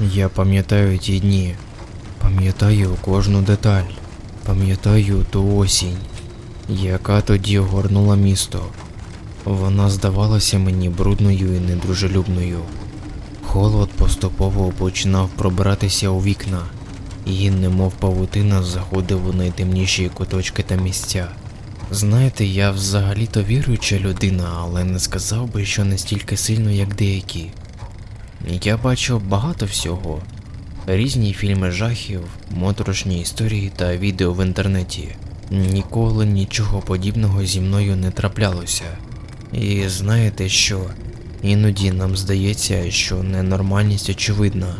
Я пам'ятаю ті дні, пам'ятаю кожну деталь, пам'ятаю ту осінь, яка тоді огорнула місто. Вона здавалася мені брудною і недружелюбною. Холод поступово починав пробиратися у вікна, і, немов павутина, заходив у найтемніші куточки та місця. Знаєте, я взагалі-то віруюча людина, але не сказав би, що настільки сильно, як деякі. Я бачив багато всього: різні фільми жахів, моторошні історії та відео в інтернеті. Ніколи нічого подібного зі мною не траплялося. І знаєте що? Іноді нам здається, що ненормальність очевидна,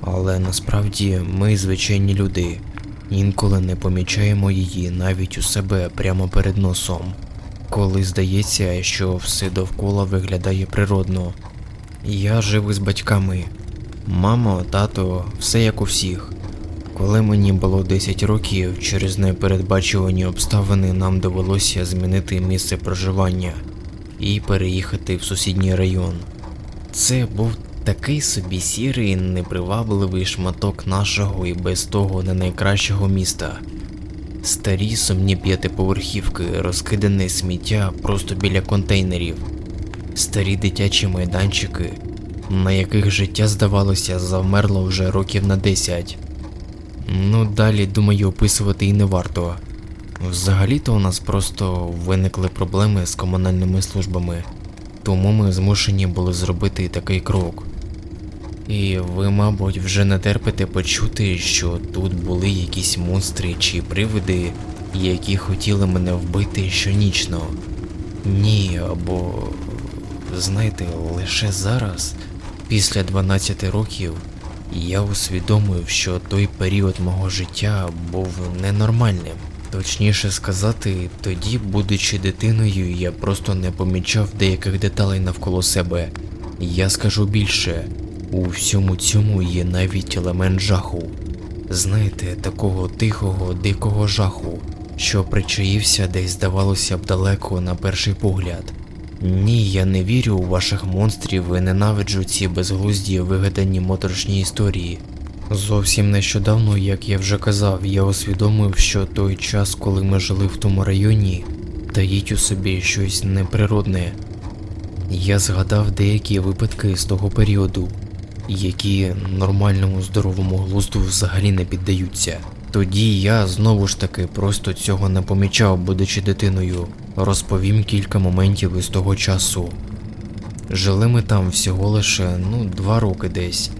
але насправді ми звичайні люди, інколи не помічаємо її навіть у себе прямо перед носом. Коли здається, що все довкола виглядає природно. Я жив із батьками. Мамо, тато, все як у всіх. Коли мені було 10 років, через непередбачувані обставини нам довелося змінити місце проживання і переїхати в сусідній район. Це був такий собі сірий, непривабливий шматок нашого і без того не найкращого міста. Старі сумні п'ятиповерхівки, розкидане сміття просто біля контейнерів, старі дитячі майданчики, на яких життя, здавалося, завмерло вже років на 10. Ну, далі, думаю, описувати і не варто. Взагалі-то у нас просто виникли проблеми з комунальними службами, тому ми змушені були зробити такий крок. І ви, мабуть, вже не терпите почути, що тут були якісь монстри чи привиди, які хотіли мене вбити щонічно. Ні, або знаєте, лише зараз, після 12 років, я усвідомив, що той період мого життя був ненормальним. Точніше сказати, тоді, будучи дитиною, я просто не помічав деяких деталей навколо себе. Я скажу більше, у всьому цьому є навіть елемент жаху. Знаєте, такого тихого, дикого жаху, що причаївся десь здавалося б далеко на перший погляд. Ні, я не вірю у ваших монстрів і ненавиджу ці безглузді вигадані моторошні історії. Зовсім нещодавно, як я вже казав, я усвідомив, що той час, коли ми жили в тому районі, таїть у собі щось неприродне. Я згадав деякі випадки з того періоду, які нормальному здоровому глузду взагалі не піддаються. Тоді я знову ж таки просто цього не помічав, будучи дитиною. Розповім кілька моментів із того часу. Жили ми там всього лише ну два роки десь,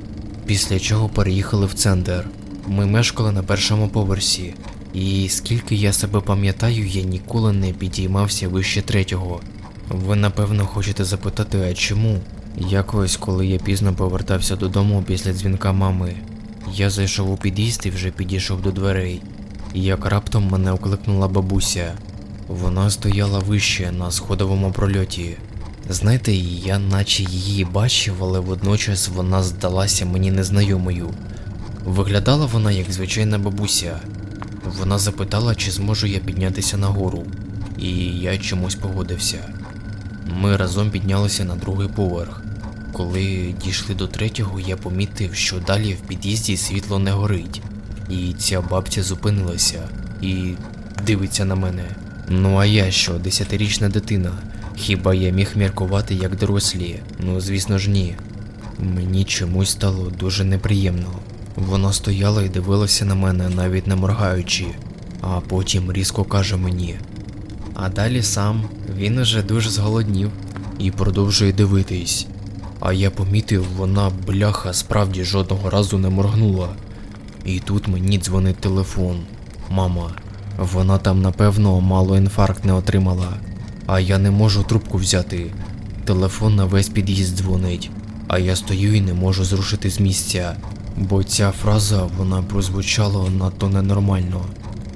після чого переїхали в центр. Ми мешкали на першому поверсі, і скільки я себе пам'ятаю, я ніколи не підіймався вище третього. Ви напевно хочете запитати, а чому? Якось, коли я пізно повертався додому після дзвінка мами, я зайшов у під'їзд і вже підійшов до дверей. Як раптом мене окликнула бабуся. Вона стояла вище на сходовому прольоті. Знаєте, я наче її бачив, але водночас вона здалася мені незнайомою. Виглядала вона як звичайна бабуся. Вона запитала, чи зможу я піднятися нагору, і я чомусь погодився. Ми разом піднялися на другий поверх. Коли дійшли до третього, я помітив, що далі в під'їзді світло не горить. І ця бабця зупинилася і дивиться на мене. Ну а я що, десятирічна дитина? Хіба я міг міркувати як дорослі? Ну звісно ж ні. Мені чомусь стало дуже неприємно. Вона стояла і дивилася на мене, навіть не моргаючи, а потім різко каже мені. А далі сам він уже дуже зголоднів і продовжує дивитись. А я помітив, вона бляха справді жодного разу не моргнула. І тут мені дзвонить телефон. Мама, вона там напевно мало інфаркт не отримала, а я не можу трубку взяти. Телефон на весь під'їзд дзвонить, а я стою і не можу зрушити з місця, бо ця фраза вона прозвучала надто ненормально.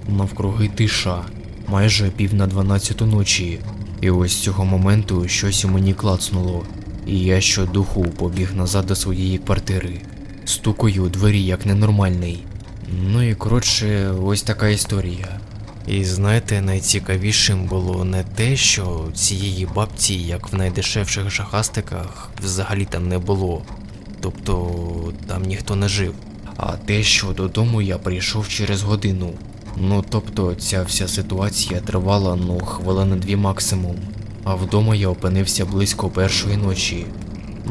Навкруги тиша, майже пів на дванадцяту ночі, і ось з цього моменту щось у мені клацнуло, і я щодуху побіг назад до своєї квартири. Стукаю у двері як ненормальний. Ну і коротше, ось така історія. І знаєте, найцікавішим було не те, що цієї бабці, як в найдешевших шахастиках, взагалі там не було. тобто там ніхто не жив. А те, що додому я прийшов через годину. Ну тобто ця вся ситуація тривала ну хвилини дві максимум. А вдома я опинився близько першої ночі.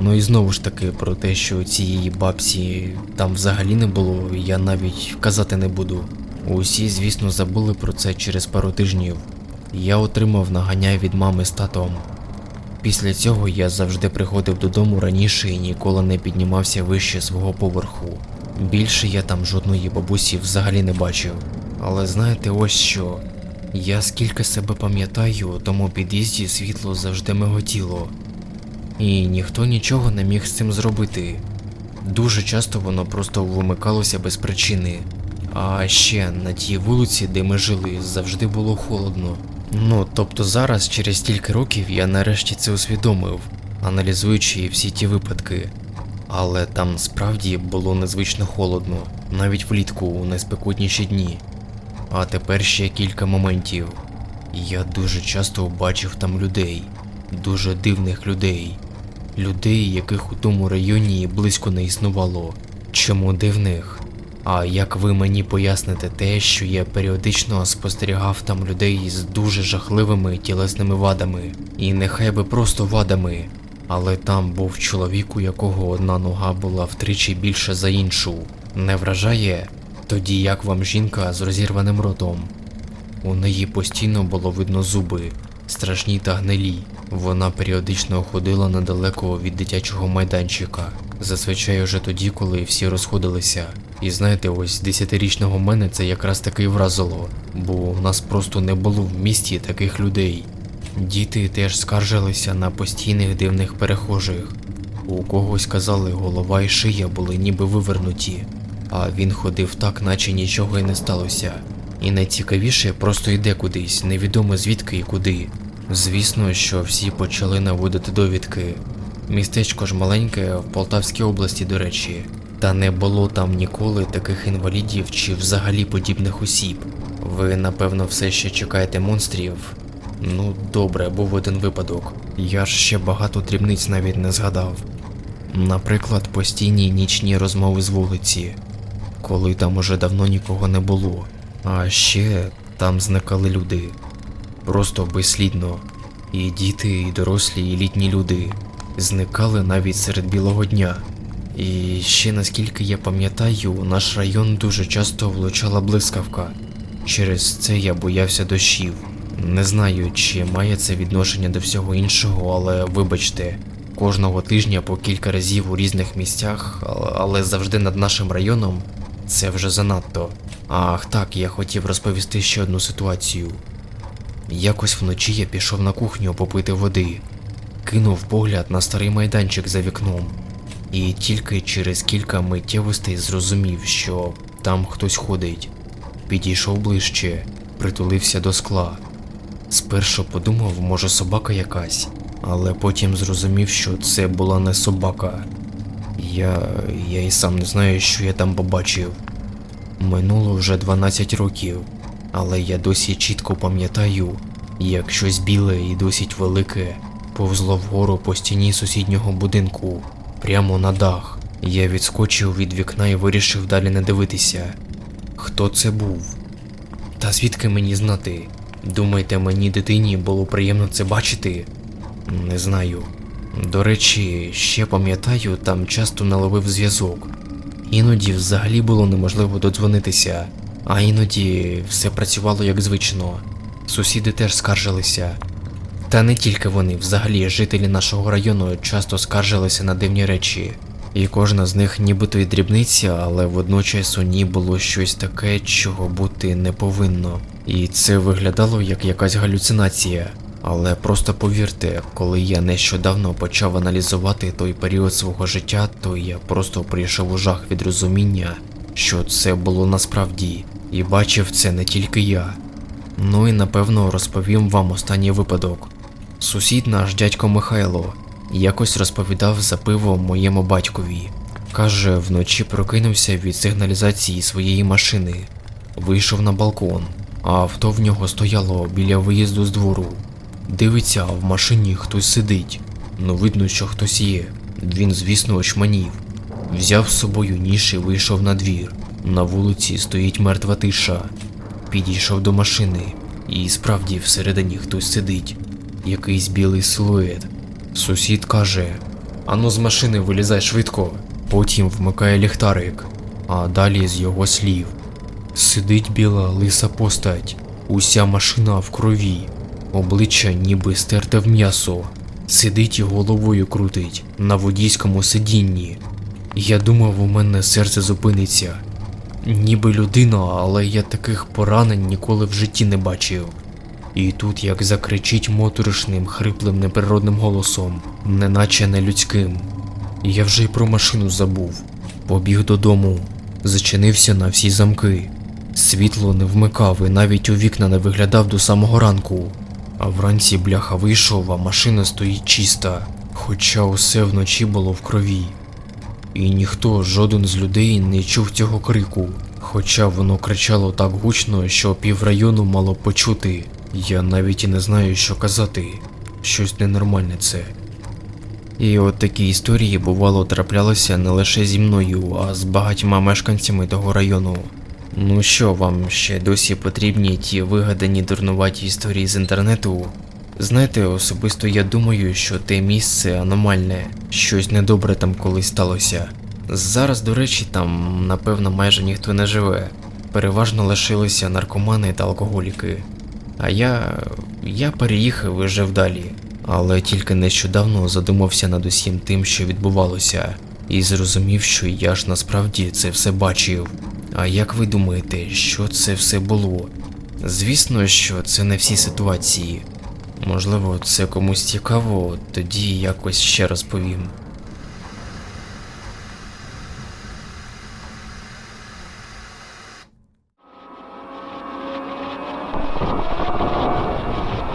Ну і знову ж таки про те, що цієї бабці там взагалі не було, я навіть казати не буду. Усі, звісно, забули про це через пару тижнів. Я отримав наганяй від мами з татом. Після цього я завжди приходив додому раніше і ніколи не піднімався вище свого поверху. Більше я там жодної бабусі взагалі не бачив. Але знаєте ось що. Я скільки себе пам'ятаю, тому під'їзді світло завжди миготіло. І ніхто нічого не міг з цим зробити. Дуже часто воно просто вимикалося без причини. А ще на тій вулиці, де ми жили, завжди було холодно. Ну, тобто зараз, через стільки років, я нарешті це усвідомив, аналізуючи всі ті випадки. Але там справді було незвично холодно, навіть влітку у найспекотніші дні. А тепер ще кілька моментів. Я дуже часто бачив там людей, дуже дивних людей, людей, яких у тому районі близько не існувало. Чому дивних? А як ви мені поясните те, що я періодично спостерігав там людей з дуже жахливими тілесними вадами, і нехай би просто вадами, але там був чоловік, у якого одна нога була втричі більша за іншу. Не вражає? Тоді як вам жінка з розірваним ротом? У неї постійно було видно зуби, страшні та гнилі. Вона періодично ходила недалеко від дитячого майданчика, зазвичай уже тоді, коли всі розходилися. І знаєте, ось десятирічного мене це якраз таки вразило, бо у нас просто не було в місті таких людей. Діти теж скаржилися на постійних дивних перехожих. У когось казали, голова і шия були ніби вивернуті, а він ходив так, наче нічого й не сталося. І найцікавіше просто йде кудись, невідомо звідки і куди. Звісно, що всі почали наводити довідки. Містечко ж маленьке в Полтавській області, до речі, та не було там ніколи таких інвалідів чи взагалі подібних осіб. Ви, напевно, все ще чекаєте монстрів. Ну, добре, був один випадок. Я ж ще багато дрібниць навіть не згадав. Наприклад, постійні нічні розмови з вулиці, коли там уже давно нікого не було. А ще там зникали люди. Просто безслідно. І діти, і дорослі, і літні люди зникали навіть серед білого дня. І ще наскільки я пам'ятаю, наш район дуже часто влучала блискавка. Через це я боявся дощів. Не знаю, чи має це відношення до всього іншого, але вибачте, кожного тижня по кілька разів у різних місцях, але завжди над нашим районом це вже занадто. Ах так, я хотів розповісти ще одну ситуацію. Якось вночі я пішов на кухню попити води, кинув погляд на старий майданчик за вікном, і тільки через кілька миттєвостей зрозумів, що там хтось ходить. Підійшов ближче, притулився до скла. Спершу подумав, може собака якась, але потім зрозумів, що це була не собака. Я. я і сам не знаю, що я там побачив. Минуло вже 12 років, але я досі чітко пам'ятаю, як щось біле і досить велике повзло вгору по стіні сусіднього будинку, прямо на дах. Я відскочив від вікна і вирішив далі не дивитися. Хто це був? Та звідки мені знати? Думаєте, мені дитині було приємно це бачити? Не знаю. До речі, ще пам'ятаю, там часто наловив зв'язок. Іноді взагалі було неможливо додзвонитися, а іноді все працювало як звично. Сусіди теж скаржилися. Та не тільки вони, взагалі жителі нашого району часто скаржилися на дивні речі. І кожна з них нібито й дрібниця, але водночас у ній було щось таке, чого бути не повинно. І це виглядало як якась галюцинація. Але просто повірте, коли я нещодавно почав аналізувати той період свого життя, то я просто прийшов у жах від розуміння, що це було насправді, і бачив це не тільки я. Ну і напевно розповім вам останній випадок. Сусід наш дядько Михайло якось розповідав за пиво моєму батькові. Каже, вночі прокинувся від сигналізації своєї машини, вийшов на балкон, а авто в нього стояло біля виїзду з двору. Дивиться, в машині хтось сидить. Ну видно, що хтось є. Він, звісно, очманів. Взяв з собою ніж і вийшов на двір. На вулиці стоїть мертва тиша. Підійшов до машини, і справді всередині хтось сидить. Якийсь білий силует. Сусід каже: Ану з машини вилізай швидко. Потім вмикає ліхтарик, а далі з його слів. Сидить біла лиса постать, уся машина в крові, обличчя ніби стерте в м'ясо, сидить і головою крутить на водійському сидінні. Я думав, у мене серце зупиниться. Ніби людина, але я таких поранень ніколи в житті не бачив. І тут як закричить моторошним, хриплим неприродним голосом, неначе не людським. Я вже й про машину забув. Побіг додому, зачинився на всі замки. Світло не вмикав і навіть у вікна не виглядав до самого ранку. А вранці бляха вийшов, а машина стоїть чиста, хоча усе вночі було в крові. І ніхто, жоден з людей не чув цього крику, хоча воно кричало так гучно, що піврайону мало почути. Я навіть і не знаю, що казати. Щось ненормальне це. І от такі історії бувало траплялися не лише зі мною, а з багатьма мешканцями того району. Ну що, вам ще досі потрібні ті вигадані дурнуваті історії з інтернету? Знаєте, особисто я думаю, що те місце аномальне, щось недобре там колись сталося. Зараз, до речі, там, напевно, майже ніхто не живе. Переважно лишилися наркомани та алкоголіки. А я. я переїхав і жив далі. Але тільки нещодавно задумався над усім тим, що відбувалося, і зрозумів, що я ж насправді це все бачив. А як ви думаєте, що це все було? Звісно, що це не всі ситуації. Можливо, це комусь цікаво, тоді якось ще розповім. あっ!